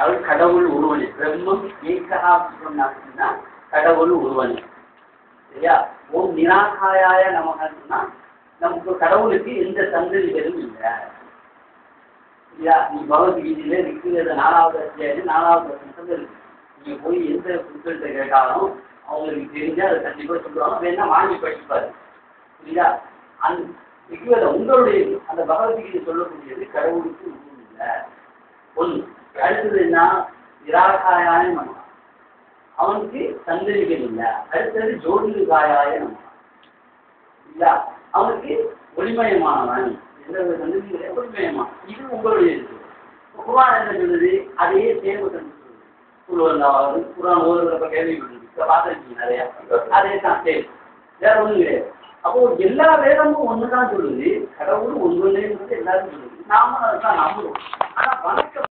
அது கடவுள் ஒருவனே பிரம்மம் ஏகா சொன்னாச்சுன்னா கடவுள் ஒருவனே சரியா? ஓம் நிராகாயாய நமகன்னா நமக்கு கடவுளுக்கு எந்த சந்ததிகளும் இல்லை. சரியா? நீ பகவத்கீதையில இருக்கிறது நாலாவது அத்தியாயம் நாலாவது வருஷத்துல இருக்கு. நீங்க போய் எந்த புத்தகத்தை கேட்டாலும் அவங்களுக்கு தெரிஞ்சு அதை கண்டிப்பா சொல்லுவாங்க. வேணா வாங்கி படிப்பாரு. சரியா? அந் ரிக்வேதம் உங்களுடைய அந்த பகவத்கீதை சொல்லக்கூடியது கடவுளுக்கு இல்லை. ஒன்று அடுத்ததுன்னா நிராகாயாய நம்ம அவனுக்கு சந்ததிகள் இல்லை. அடுத்தது ஜோதிகாயாய நம்ம இல்ல அவனுக்கு ஒளிமயமானவன். எந்த சந்ததிகளே இது உங்களுடைய இது. குரான் என்ன சொல்லுது? அதையே தேவதன் சொல்லுவது குரான் ஓதுறப்ப கேள்விப்பட்டிருக்கு பார்த்துருக்கீங்க அதே தான் வேற ஒன்றும் கிடையாது. அப்போ எல்லா வேதமும் ஒண்ணுதான் சொல்லுது. கடவுள் ஒன்று எல்லாரும் சொல்லுது. நாம தான் நம்புறோம். ஆனா வணக்கம்